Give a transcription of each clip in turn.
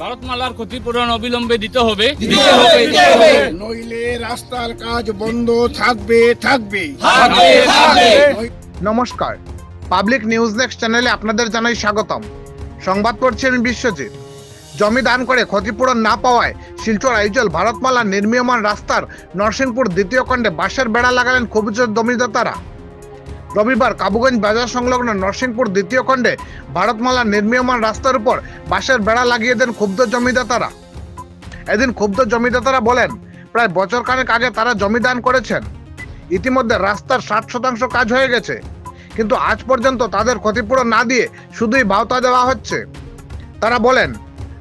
ভারতমালার ক্ষতিপূরণ অবিলম্বে দিতে হবে। নইলে রাস্তার কাজ বন্ধ থাকবে থাকবে। নমস্কার। পাবলিক নিউজ নেক্সট চ্যানেলে আপনাদের জানাই স্বাগতম। সংবাদ পড়ছেন বিশ্বজিৎ। জমি দান করে ক্ষতিপূরণ না পাওয়ায় শিলচর আইজল ভারতমালা নির্মীয়মান রাস্তার নরসিংপুর দ্বিতীয় খণ্ডে বাঁশের বেড়া লাগালেন ক্ষুব্ধ জমিদাতারা। রবিবার কাবুগঞ্জ বাজার সংলগ্ন নরসিংপুর দ্বিতীয় খণ্ডে ভারতমালা নির্মীয়মান রাস্তার উপর বাঁশের বেড়া লাগিয়ে দেন ক্ষুব্ধ জমিদাতারা। এদিন ক্ষুব্ধ জমিদাতারা বলেন, প্রায় বছর খানেক আগে তারা জমি দান করেছেন। ইতিমধ্যে রাস্তার ষাট শতাংশ কাজ হয়ে গেছে। কিন্তু আজ পর্যন্ত তাদের ক্ষতিপূরণ না দিয়ে শুধুই ভাওতা দেওয়া হচ্ছে। তারা বলেন,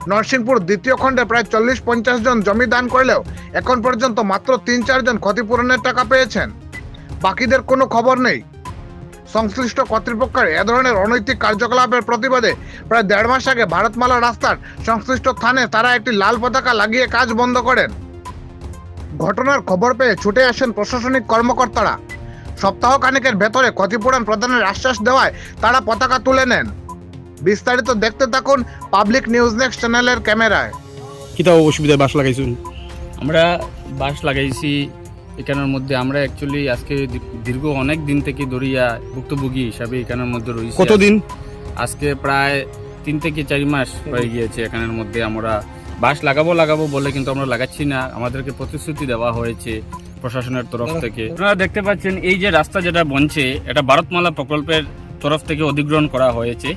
নরসিংপুর দ্বিতীয় খণ্ডে প্রায় চল্লিশ পঞ্চাশ জন জমি দান করলেও এখন পর্যন্ত মাত্র তিন চারজন ক্ষতিপূরণের টাকা পেয়েছেন। বাকিদের কোনো খবর নেই। সংশ্লিষ্ট কর্তৃপক্ষের এ ধরনের অনৈতিক কার্যকলাপের প্রতিবাদে প্রায় দেড় মাস আগে ভারতমালা রাস্তার সংশ্লিষ্ট স্থানে তারা একটি লাল পতাকা লাগিয়ে কাজ বন্ধ করেন। ঘটনার খবর পেয়ে ছুটে আসেন প্রশাসনিক কর্মকর্তারা। সপ্তাহ খানেকের ভেতরে ক্ষতিপূরণ প্রদানের আশ্বাস দেওয়ায় তারা পতাকা তুলে নেন। বিস্তারিত দেখতে থাকুন পাবলিক নিউজ নেক্সট চ্যানেলের ক্যামেরায়। কিতা অসুবিধায় বাস লাগাইছেন? আমরা বাস লাগাইছি এখানের মধ্যে আমরা অ্যাকচুয়ালি আজকে দীর্ঘ অনেক দিন থেকে দরিয়া ভুক্তভোগী হিসাবে এখানের মধ্যে রয়েছে। কতদিন? আজকে প্রায় তিন থেকে চারি মাস হয়ে গিয়েছে এখানের মধ্যে আমরা বাস লাগাবো লাগাবো বলে কিন্তু আমরা লাগাচ্ছি না। আমাদেরকে প্রতিশ্রুতি দেওয়া হয়েছে প্রশাসনের তরফ থেকে। আপনারা দেখতে পাচ্ছেন এই যে রাস্তা যেটা বনছে এটা ভারতমালা প্রকল্পের তরফ থেকে অধিগ্রহণ করা হয়েছে।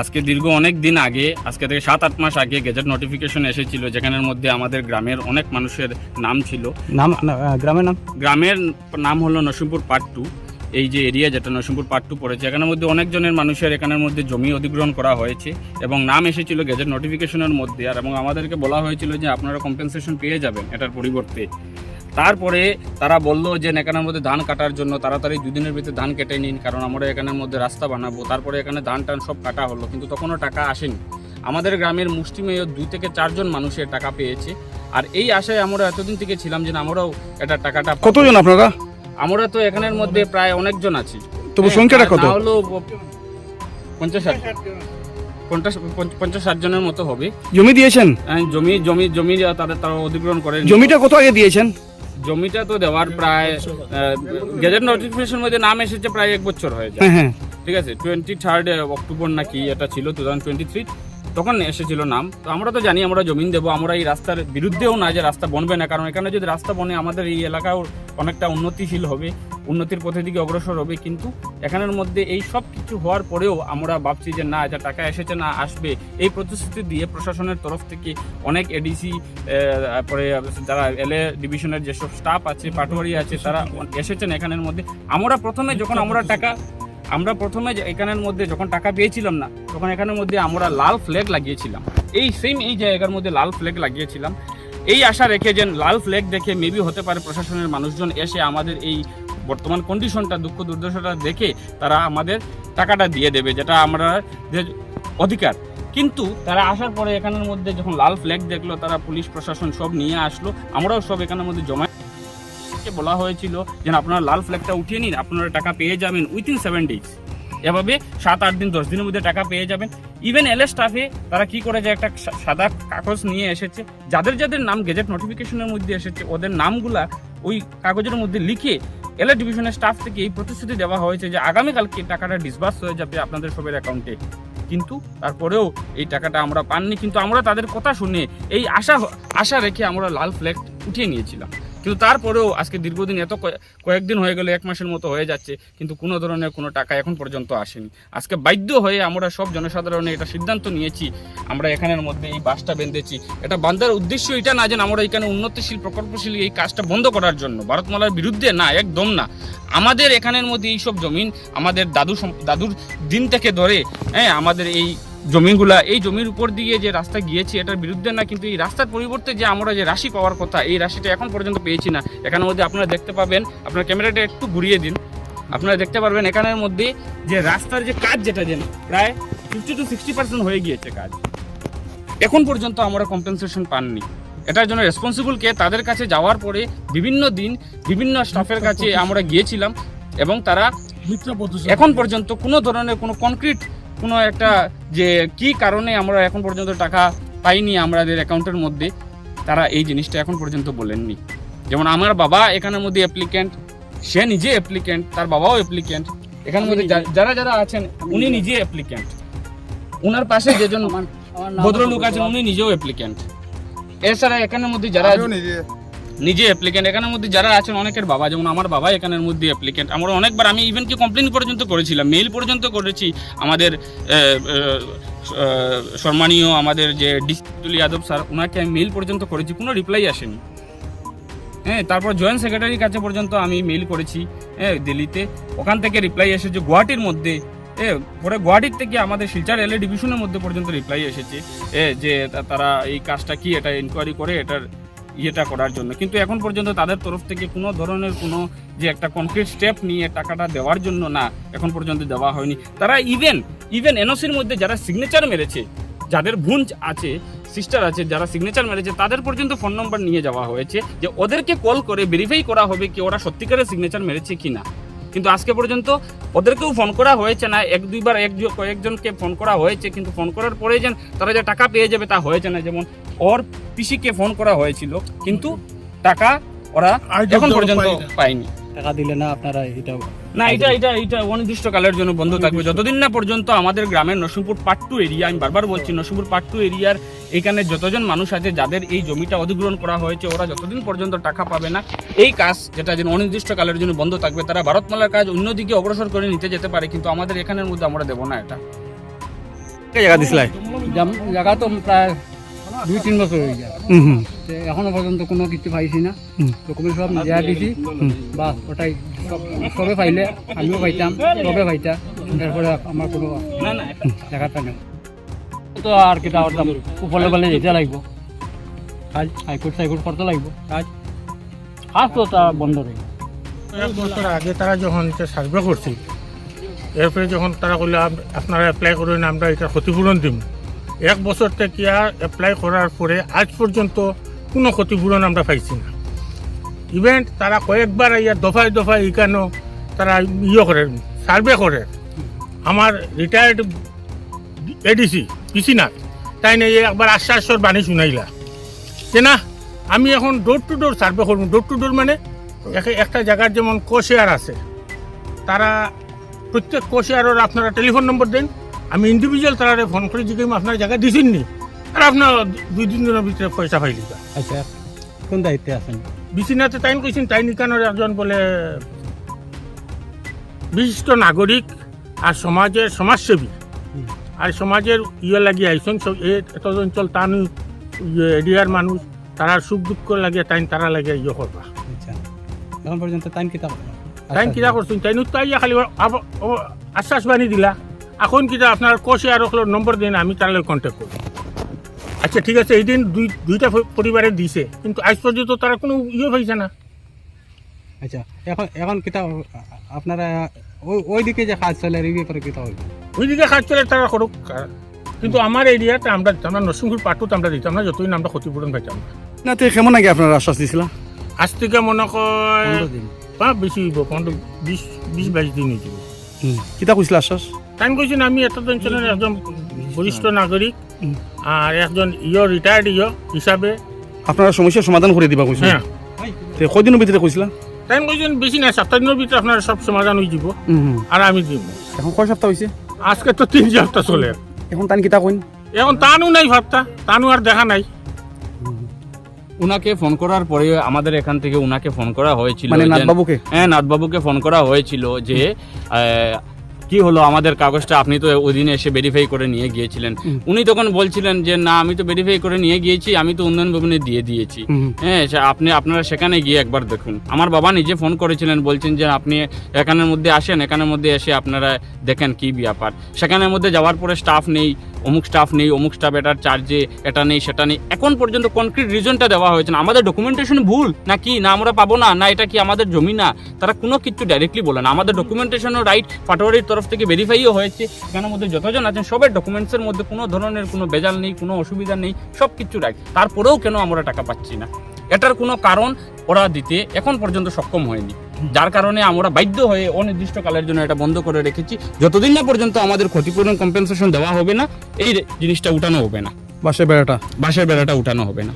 আজকে দীর্ঘ অনেক দিন আগে আজকে থেকে সাত আট মাস আগে গেজেট নোটিফিকেশন এসেছিল যেখানের মধ্যে আমাদের গ্রামের অনেক মানুষের নাম ছিল। নাম গ্রামের নাম? গ্রামের নাম হলো নরসিংপুর পার্ট টু এই যে এরিয়া যেটা নরসিংপুর পার্ট টু পড়েছে এখানের মধ্যে অনেকজনের মানুষের এখানের মধ্যে জমি অধিগ্রহণ করা হয়েছে এবং নাম এসেছিল গেজেট নোটিফিকেশনের মধ্যে। আর এবং আমাদেরকে বলা হয়েছিল যে আপনারা কম্পেনসেশন পেয়ে যাবেন এটার পরিবর্তে। তারপরে তারা বলল যে এখানের মধ্যে ধান কাটার জন্য তাড়াতাড়ি দুদিনের ভিতরে ধান কেটে নিন কারণ আমরা এখানের মধ্যে রাস্তা বানাবো। তারপরে এখানে ধান টান সব কাটা হলো কিন্তু তখনও টাকা আসেনি। আমাদের গ্রামের মুষ্টিমেয় দুই থেকে চারজন মানুষের টাকা পেয়েছে। আর এই আশায় আমরা এতদিন থেকে ছিলাম যে আমরাও এটা টাকাটা কতজন আপনারা? আমরা তো এখানের মধ্যে প্রায় অনেকজন আছি। তবু হ্যাঁ, সংখ্যাটা কত হলো পঞ্চাশ ষাট পঞ্চাশ পঞ্চ- পঞ্চাশ ষাট জনের মতো হবে। জমি দিয়েছেন? আহ, জমি জমি জমি তাদের তারা অধিগ্রহণ করে জমিটা কত আগে দিয়েছেন? জমিটা তো দেওয়ার প্রায় গেজেট নোটিফিকেশন মধ্যে নাম এসেছে প্রায় এক বছর হয়ে যায়। হ্যাঁ হ্যাঁ। ঠিক আছে টোয়েন্টি থার্ড অক্টোবর নাকি এটা ছিল টু থাউজেন্ড টোয়েন্টি থ্রি তখন এসেছিল নাম। তো আমরা তো জানি আমরা জমিন দেবো আমরা এই রাস্তার বিরুদ্ধেও না যে রাস্তা বনবে না কারণ এখানে যদি রাস্তা বনে আমাদের এই এলাকাও অনেকটা উন্নতিশীল হবে। উন্নতির পথের দিকে অগ্রসর হবে, কিন্তু এখানের মধ্যে এই সব কিছু হওয়ার পরেও আমরা ভাবছি যে না, এটা টাকা এসেছে না, আসবে। এই প্রতিশ্রুতি দিয়ে প্রশাসনের তরফ থেকে অনেক এডিসি পরে যারা এলএ ডিভিশনের যেসব স্টাফ আছে, পাটোয়ারি আছে, তারা এসেছেন এখানের মধ্যে। আমরা প্রথমে যখন আমরা টাকা, আমরা প্রথমে এখানের মধ্যে যখন টাকা পেয়েছিলাম না, তখন এখানের মধ্যে আমরা লাল ফ্ল্যাগ লাগিয়েছিলাম। এই সেম এই জায়গার মধ্যে লাল ফ্ল্যাগ লাগিয়েছিলাম। এই আশা রেখে যে লাল ফ্ল্যাগ দেখে মেবি হতে পারে প্রশাসনের মানুষজন এসে আমাদের এই বর্তমান কন্ডিশনটা দুঃখ দুর্দশাটা দেখে তারা আমাদের টাকাটা দিয়ে দেবে, যেটা আমরা অধিকার। কিন্তু তারা আসার পরে এখানের মধ্যে যখন লাল ফ্ল্যাগ দেখল, তারা পুলিশ, প্রশাসন সব নিয়ে আসলো, আমরাও সব এখানের মধ্যে জমা বলা হয়েছিল যে আপনারা লাল ফ্ল্যাগটা উঠিয়ে নিন, আপনারা টাকা পেয়ে যাবেন উইথিন সেভেন ডেজ এভাবে সাত, আট দিন, দশ দিনের মধ্যে টাকা পেয়ে যাবেন। ইভেন এল স্টাফে তারা কি করে যে একটা সাদা কাগজ নিয়ে এসেছে, যাদের যাদের নাম গেজেট নোটিফিকেশনের মধ্যে এসেছে, ওদের নামগুলা ওই কাগজের মধ্যে লিখে এল ডিভিশনের স্টাফ থেকে এই প্রতিশ্রুতি দেওয়া হয়েছে যে আগামীকালকে টাকাটা ডিসবার্স হয়ে যাবে আপনাদের সবের অ্যাকাউন্টে কিন্তু তারপরেও এই টাকাটা আমরা পাননি, কিন্তু আমরা তাদের কথা শুনে এই আশা আশা রেখে আমরা লাল ফ্ল্যাগ উঠিয়ে নিয়েছিলাম। কিন্তু তারপরেও আজকে দীর্ঘদিন এত কয়ে- কয়েকদিন হয়ে গেলে, এক মাসের মতো হয়ে যাচ্ছে, কিন্তু কোনো ধরনের কোনো টাকা এখন পর্যন্ত আসেনি। আজকে বাধ্য হয়ে আমরা সব জনসাধারণে এটা সিদ্ধান্ত নিয়েছি, আমরা এখানের মধ্যে এই বাসটা বেঁধেছি। এটা বান্ধার উদ্দেশ্য এটা না যে আমরা এখানে উন্নতিশীল, প্রকল্পশীল এই কাজটা বন্ধ করার জন্য, ভারতমালার বিরুদ্ধে না, একদম না। আমাদের এখানের মধ্যে এইসব জমিন আমাদের দাদু দাদুর দিন থেকে ধরে হ্যাঁ আমাদের এই জমিগুলা এই জমির উপর দিয়ে যে রাস্তা গিয়েছে এটার বিরুদ্ধে না কিন্তু এই রাস্তার পরিবর্তে যে আমরা যে রাশি পাওয়ার কথা এই রাশিটা এখন পর্যন্ত পেয়েছি না। এখানের মধ্যে আপনারা দেখতে পাবেন আপনার ক্যামেরাটা একটু ঘুরিয়ে দিন। আপনারা দেখতে পারবেন এখানের মধ্যে যে রাস্তার যে কাজ যেটা যেন প্রায় ফিফটি টু সিক্সটি পার্সেন্ট হয়ে গিয়েছে কাজ। এখন পর্যন্ত আমরা কম্পেনসেশন পাননি। এটার জন্য রেসপন্সিবল কে? তাদের কাছে যাওয়ার পরে বিভিন্ন দিন বিভিন্ন স্টাফের কাছে আমরা গিয়েছিলাম এবং তারা এখন পর্যন্ত কোনো ধরনের কোনো কনক্রিট কোনো একটা যে কি কারণে আমরা এখন পর্যন্ত টাকা পাইনি আমাদের অ্যাকাউন্টের মধ্যে তারা এই জিনিসটা এখন পর্যন্ত বলেননি। যেমন আমার বাবা এখানের মধ্যে অ্যাপ্লিক্যান্ট সে নিজে অ্যাপ্লিক্যান্ট তার বাবাও অ্যাপ্লিক্যান্ট এখানের মধ্যে যারা যারা আছেন উনি নিজে অ্যাপ্লিক্যান্ট ওনার পাশে যেজন ভদ্রলোক আছেন উনি নিজেও অ্যাপ্লিক্যান্ট এছাড়া এখানের মধ্যে যারা নিজে অ্যাপ্লিক্যান্ট এখানের মধ্যে যারা আছেন, অনেকের বাবা, যেমন আমার বাবা এখানের মধ্যে অ্যাপ্লিক্যান্ট আমরা অনেকবার, আমি ইভেন কি কমপ্লেন পর্যন্ত করেছিলাম মেইল পর্যন্ত করেছি। আমাদের সম্মানীয় আমাদের যে ডিস্টুল যাদব স্যার ওনাকে আমি মেইল পর্যন্ত করেছি, কোনো রিপ্লাই আসেনি। হ্যাঁ তারপর জয়েন্ট সেক্রেটারির কাছে পর্যন্ত আমি মেইল করেছি হ্যাঁ দিল্লিতে। ওখান থেকে রিপ্লাই এসেছে, গুয়াহাটির মধ্যে। এ পরে গুয়াহাটির থেকে আমাদের শিলচর রেলওয়ে ডিভিশনের মধ্যে পর্যন্ত রিপ্লাই এসেছে এ যে তারা এই কাজটা কি, এটা ইনকোয়ারি করে, এটার ইয়েটা করার জন্য। কিন্তু এখন পর্যন্ত তাদের তরফ থেকে কোনো ধরনের কোনো যে একটা কনক্রিট স্টেপ নিয়ে টাকাটা দেওয়ার জন্য না এখন পর্যন্ত দেওয়া হয়নি। তারা ইভেন ইভেন এনওসির মধ্যে যারা সিগনেচার মেরেছে, যাদের ভুন আছে সিস্টার আছে, যারা সিগনেচার মেরেছে, তাদের পর্যন্ত ফোন নম্বর নিয়ে যাওয়া হয়েছে যে ওদেরকে কল করে ভেরিফাই করা হবে কি ওরা সত্যিকারের সিগনেচার মেরেছে কি না কিন্তু আজকে পর্যন্ত ওদেরকেও ফোন করা হয়েছে না। এক দুইবার এক কয়েকজনকে ফোন করা হয়েছে কিন্তু ফোন করার পরে যেন তারা যে টাকা পেয়ে যাবে তা হয়েছে না। যেমন ওর পিসিকে ফোন করা হয়েছিল কিন্তু টাকা ওরা এখন পর্যন্ত পায়নি। টাকা দিলে না আপনারা এটা না এটা এটা এটা অনির্দিষ্ট কালের জন্য বন্ধ থাকবে। যতদিন না পর্যন্ত আমাদের গ্রামের নরসিংপুর পার্ট টু এরিয়া আমি বারবার বলছি নরসিংপুর পার্ট টু এরিয়ার এখানে যতজন মানুষ আছে যাদের এই জমিটা অধিগ্রহণ করা হয়েছে ওরা যতদিন পর্যন্ত টাকা পাবে না এই কাজ যেটা যেন অনির্দিষ্ট কালের জন্য বন্ধ থাকবে তারা ভারতমালার কাজ অন্যদিকে অগ্রসর করে নিতে যেতে পারে কিন্তু আমাদের এখানের মধ্যে আমরা দেবো না এটা। কে জায়গা দিছিলাই জায়গা তো প্রায় দুই তিন বছর হয়ে যায় হুম হুম। এখনও পর্যন্ত কোনো কিছু পাইছি না। ডকুমেন্ট সব দেওয়া দিছি। বা ওটাই সব- পাইলে আমিও পাইতাম সবে পাইতা তারপরে আমার কোনো না না তো আর কিটা করতাম উপলে বলে যেতে লাগবো। কাজ হাইকোর্ট সাইকোর্ট করতে লাগবো। কাজ কাজ তো তা বন্ধ রইল এক বছর আগে তারা যখন সার্ভে করছি এরপরে যখন তারা আপ- আপনারা অ্যাপ্লাই করেন, আমরা এটা ক্ষতিপূরণ দিব এক বছর থেকে অ্যাপ্লাই করার পরে আজ পর্যন্ত কোনো ক্ষতিপূরণ আমরা পাইছি না। ইভেন্ট তারা কয়েকবার ইয়া দফায় দফায় এখানে তারা ইয়ে করে সার্ভে করে। আমার রিটায়ার্ড এডিসি পিসিনাথ তাই নিয়ে একবার আশ্বাসর বাণী শুনাইলা। যে না, আমি এখন ডোর টু ডোর সার্ভে করব। ডোর টু ডোর মানে এক- একটা জায়গার যেমন কোশেয়ার আছে, তারা প্রত্যেক কোশেয়ারের আপনারা টেলিফোন নম্বর দেন। আমি ইন্ডিভিজুয়াল তারা ফোন করে জিজ্ঞেস আপনার জায়গা দিছেন নি আর আপনার দুই তিন দিনের ভিতরে পয়সা পাইলি আচ্ছা কোন দায়িত্বে আছেন? বিচিনাতে তাইন কইছেন তাই নিকানোর একজন বলে বিশিষ্ট নাগরিক আর সমাজের সমাজসেবী। আর সমাজের ইয়ে লাগি আইসন সব এত অঞ্চল তান এরিয়ার মানুষ তারা সুখ দুঃখ লাগে তাইন তারা লাগে ইয়ে করবা। আচ্ছা। এখন পর্যন্ত টাইম কিতা তাই কিতা করছেন তাই তাই খালি আশ্বাস বাণী দিলা। এখন কিতা আপনার কোষে আর নম্বর দিন আমি তার কন্ট্যাক্ট করব। আচ্ছা ঠিক আছে এই দিন দুই দুইটা পরিবারে দিছে কিন্তু আজ পর্যন্ত তারা কোনো ইয়ে পাইছে না। আচ্ছা এখন এখন কিতা আপনারা ওই ওইদিকে যে কাজ চলে এই ব্যাপারে কিতা হইল? ওইদিকে কাজ চলে তারা করুক কিন্তু আমার এরিয়াতে আমরা আমরা নরসিংপুর পাটুত আমরা দিতাম না যতদিন আমরা ক্ষতিপূরণ পাইতাম না তো কেমন আগে আপনারা আশ্বাস দিছিলা? আজ থেকে মনে কয় বা বেশি হইব পনেরো বিশ বিশ বাইশ দিন হয়ে হুম কিতা কইছিলা আশ্বাস? তাই কৈছেন আমি এত অঞ্চলের একজন বরিষ্ঠ নাগরিক আর একজন ইয় রিটায়ার্ড ইয় হিসাবে। আপনারা সমস্যার সমাধান করে দিবা কইছিল হ্যাঁ। তে কয়দিনের ভিতরে কইছিলা? তাই কৈছেন বেশি না সপ্তাহ দিনের ভিতরে আপনার সব সমাধান হয়ে যাব আর আমি দিব। এখন কয় সপ্তাহ হইছে? আজকে তো তিন সপ্তাহ চলে। এখন তান কিতা কইন? এখন তানও নাই ভাবতা তানও আর দেখা নাই। উনাকে ফোন করার পরে আমাদের এখান থেকে উনাকে ফোন করা হয়েছিল মানে নাথবাবুকে? হ্যাঁ নাথবাবুকে ফোন করা হয়েছিল যে আহ, কি হলো? আমাদের কাগজটা আপনি তো ওই দিনে এসে ভেরিফাই করে নিয়ে গিয়েছিলেন। উনি তখন বলছিলেন যে না আমি তো ভেরিফাই করে নিয়ে গিয়েছি আমি তো উন্নয়ন ভবনে দিয়ে দিয়েছি। হ্যাঁ আপনি আপনারা সেখানে গিয়ে একবার দেখুন। আমার বাবা নিজে ফোন করেছিলেন বলছেন যে আপনি এখানের মধ্যে আসেন এখানের মধ্যে এসে আপনারা দেখেন কি ব্যাপার। সেখানের মধ্যে যাওয়ার পরে স্টাফ নেই অমুক স্টাফ নেই, অমুক স্টাফ এটার চার্জে এটা নেই, সেটা নেই। এখন পর্যন্ত কনক্রিট রিজনটা দেওয়া হয়েছে না। আমাদের ডকুমেন্টেশন ভুল না কি? না আমরা পাবো না না এটা কি আমাদের জমি না? তারা কোনো কিছু ডাইরেক্টলি বলে না। আমাদের ডকুমেন্টেশনও রাইট পাটোয়ারির তরফ থেকে ভেরিফাইও হয়েছে। এখানের মধ্যে যতজন আছেন সবের ডকুমেন্টসের মধ্যে কোনো ধরনের কোনো বেজাল নেই, কোনো অসুবিধা নেই সব কিছু রাইট তারপরেও কেন আমরা টাকা পাচ্ছি না? এটার কোনো কারণ ওরা দিতে এখন পর্যন্ত সক্ষম হয়নি। যার কারণে আমরা বাধ্য হয়ে অনির্দিষ্ট কালের জন্য এটা বন্ধ করে রেখেছি। যতদিন না পর্যন্ত আমাদের ক্ষতিপূরণ কম্পেনসেশন দেওয়া হবে না এই জিনিসটা উঠানো হবে না। বাসে বেড়াটা? বাঁশের বেড়াটা উঠানো হবে না।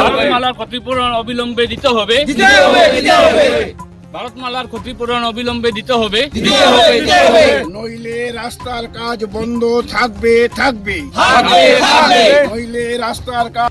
ভারতমালার ক্ষতিপূরণ অবিলম্বে দিতে হবে। ভারতমালার ক্ষতিপূরণ অবিলম্বে দিতে হবে। নইলে রাস্তার কাজ বন্ধ থাকবে থাকবে। নইলে রাস্তার কাজ